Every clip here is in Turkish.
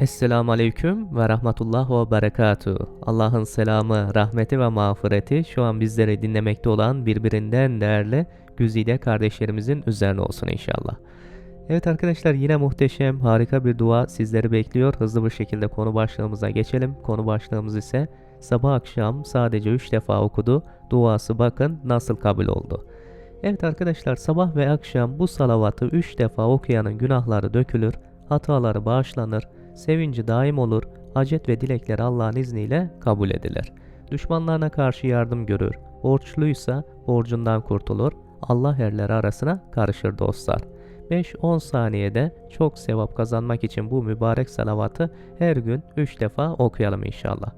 Esselamu Aleyküm ve Rahmetullah ve Berekatuhu. Allah'ın selamı, rahmeti ve mağfireti şu an bizleri dinlemekte olan birbirinden değerli güzide kardeşlerimizin üzerine olsun inşallah. Evet arkadaşlar yine muhteşem, harika bir dua sizleri bekliyor. Hızlı bir şekilde konu başlığımıza geçelim. Konu başlığımız ise sabah akşam sadece 3 defa okudu. Duası bakın nasıl kabul oldu. Evet arkadaşlar sabah ve akşam bu salavatı 3 defa okuyanın günahları dökülür, hataları bağışlanır, sevinci daim olur, hacet ve dilekleri Allah'ın izniyle kabul edilir. Düşmanlarına karşı yardım görür, borçluysa borcundan kurtulur, Allah erleri arasına karışır dostlar. 5-10 saniyede çok sevap kazanmak için bu mübarek salavatı her gün 3 defa okuyalım inşallah.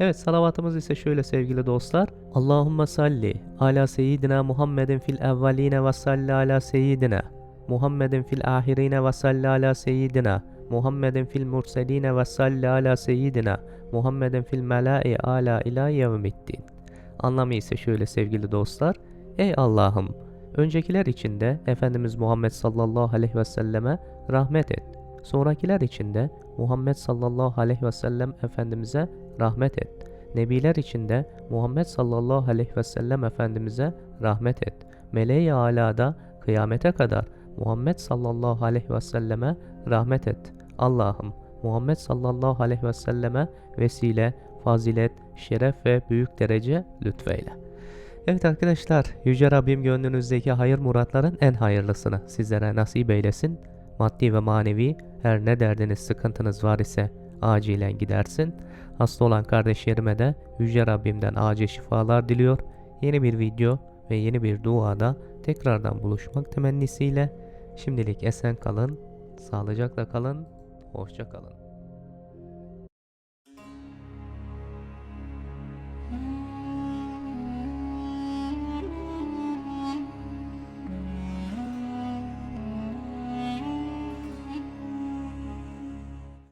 Evet salavatımız ise şöyle sevgili dostlar. Allahümme salli ala seyyidina Muhammedin fil evveline ve salli ala seyyidina. Muhammedin fil ahirine ve salli ala seyyidina. Muhammedin fil murseline ve salli ala seyyidina. Muhammedin fil melai ala ila yevmiddin. Anlamı ise şöyle sevgili dostlar. Ey Allah'ım öncekiler içinde Efendimiz Muhammed sallallahu aleyhi ve selleme rahmet et. Sonrakiler içinde Muhammed sallallahu aleyhi ve sellem Efendimiz'e rahmet et. Nebiler içinde Muhammed sallallahu aleyhi ve sellem Efendimiz'e rahmet et. Meleği alada kıyamete kadar Muhammed sallallahu aleyhi ve selleme rahmet et. Allah'ım Muhammed sallallahu aleyhi ve selleme vesile, fazilet, şeref ve büyük derece lütfeyle. Evet arkadaşlar, Yüce Rabbim gönlünüzdeki hayır muratların en hayırlısını sizlere nasip eylesin. Maddi ve manevi her ne derdiniz, sıkıntınız var ise acilen gidersin. Hasta olan kardeşlerime de Yüce Rabbimden acil şifalar diliyor. Yeni bir video ve yeni bir duada tekrardan buluşmak temennisiyle şimdilik esen kalın, sağlıcakla kalın, hoşça kalın.